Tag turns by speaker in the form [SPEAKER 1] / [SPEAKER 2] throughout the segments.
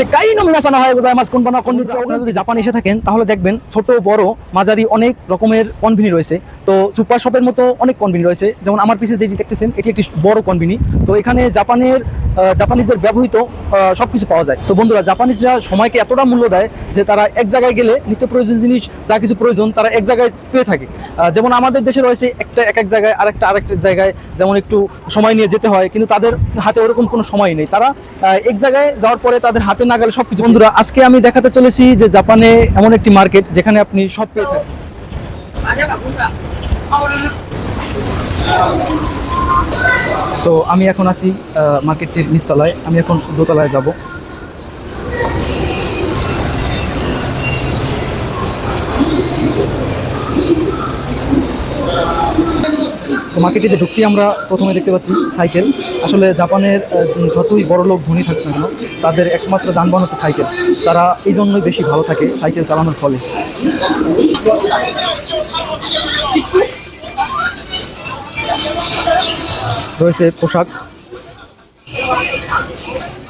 [SPEAKER 1] সেকাই নমিনাসানা হয় গোজাইমাস কোন বানা কোন আপনারা যদি জাপান এসে থাকেন তাহলে দেখবেন ছোট বড় মাঝারি অনেক রকমের কনভিনি রয়েছে। তো সুপার শপের মতো অনেক কনভিনি রয়েছে। যেমন আমার পিছে যেটি দেখতেছেন এটি একটি বড় কনভিনি তো এখানে জাপানের জাপানিজদের ব্যবহৃত সব কিছু পাওয়া যায়। তো বন্ধুরা জাপানিজরা সময়কে এতটা মূল্য দেয় যে তারা এক জায়গায় গেলে নিত্য প্রয়োজন জিনিস যা কিছু প্রয়োজন তারা এক জায়গায় পেয়ে থাকে। যেমন আমাদের দেশে রয়েছে একটা এক এক জায়গায় আরেকটা আরেকটা জায়গায় যেমন একটু সময় নিয়ে যেতে হয় কিন্তু তাদের হাতে ওরকম কোনো সময় নেই। তারা এক জায়গায় যাওয়ার পরে তাদের হাতে না গেলে সব কিছু বন্ধুরা, আজকে আমি দেখাতে চলেছি যে জাপানে এমন একটি মার্কেট যেখানে আপনি সব পেয়ে থাকেন। তো আমি এখন আছি মার্কেটটির নিচতলায়। আমি এখন দোতলায় যাব। তো মার্কেটিতে ঢুকতেই আমরা প্রথমে দেখতে পাচ্ছি সাইকেল। আসলে জাপানের যতই বড় লোক ধনী থাকুক না তাদের একমাত্র যানবাহন হচ্ছে সাইকেল। তারা এই জন্যই বেশি ভালো থাকে সাইকেল চালানোর ফলে। রয়েছে পোশাক।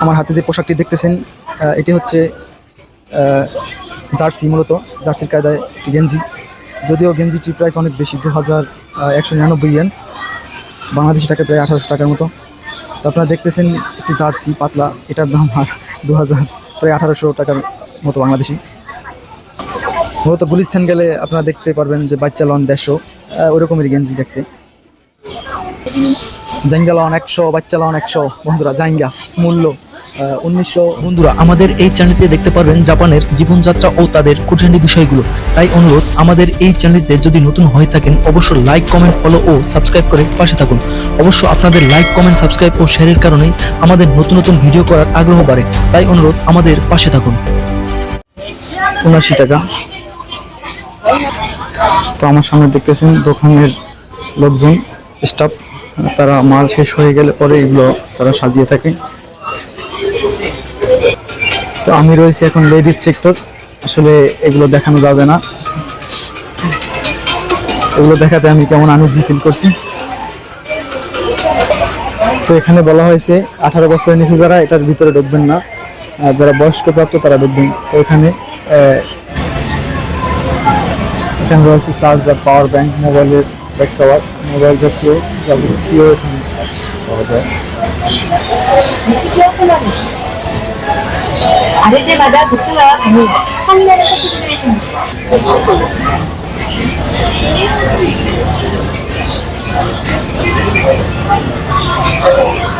[SPEAKER 1] আমার হাতে যে পোশাকটি দেখতেছেন এটি হচ্ছে জার্সি মূলত, জার্সির কায়দায় একটি গেঞ্জি। যদিও গেঞ্জিটির প্রাইস অনেক বেশি দু হাজার একশো নিরানব্বই ইয়েন বাংলাদেশি টাকা প্রায় আঠারোশো টাকার মতো। তো আপনারা দেখতেছেন একটি জার্সি, পাতলা, এটার দাম আর দু হাজার প্রায় আঠারোশো টাকার মতো বাংলাদেশি। মূলত গুলিস্তান গেলে আপনারা দেখতে পারবেন যে বাচ্চা লন দেড়শো ওই রকমেরই গেঞ্জি দেখতে। জাইঙ্গা লন একশো বাচ্চা লন একশো। বন্ধুরা জাইঙ্গা মূল্য উনিশশো।
[SPEAKER 2] বন্ধুরা আমাদের এই চ্যানেলটিতে দেখতে পারবেন জাপানের জীবনযাত্রা ও তাদের কঠিন বিষয়গুলো। তাই অনুরোধ আমাদের এই চ্যানেলটিতে যদি নতুন হয়ে থাকেন অবশ্যই লাইক কমেন্ট ফলো ও সাবস্ক্রাইব করে পাশে থাকুন। অবশ্য আপনাদের লাইক কমেন্ট সাবস্ক্রাইব ও শেয়ারের কারণেই আমাদের নতুন নতুন ভিডিও করার আগ্রহ বাড়ে। তাই অনুরোধ আমাদের পাশে থাকুন।
[SPEAKER 1] উনআশি টাকা। তো আমার সামনে দেখতেছেন দোকানের লোকজন স্টাফ তারা মাল শেষ হয়ে গেলে পরে এগুলো তারা সাজিয়ে থাকে। তো আমি রয়েছি এখন লেডিস সেক্টর আসলে এগুলো দেখানো যাবে না। এগুলো দেখাতে আমি কেমন আনইজি ফিল করছি। তো এখানে বলা হয়েছে, আঠারো বছরের নিচে যারা, এটার ভিতরে ঢুকবেন না। যারা বয়স্ক প্রাপ্ত, তারা ঢুকবেন। তো এখানে এখানে রয়েছে চার্জার পাওয়ার ব্যাংক মোবাইলের 백과와 모바일 접촉,
[SPEAKER 3] 자기 수요 맞아. 아래 때마다 복숭아와
[SPEAKER 4] 바닐라, 한나를 터뜨리려 했습니다. Thank you.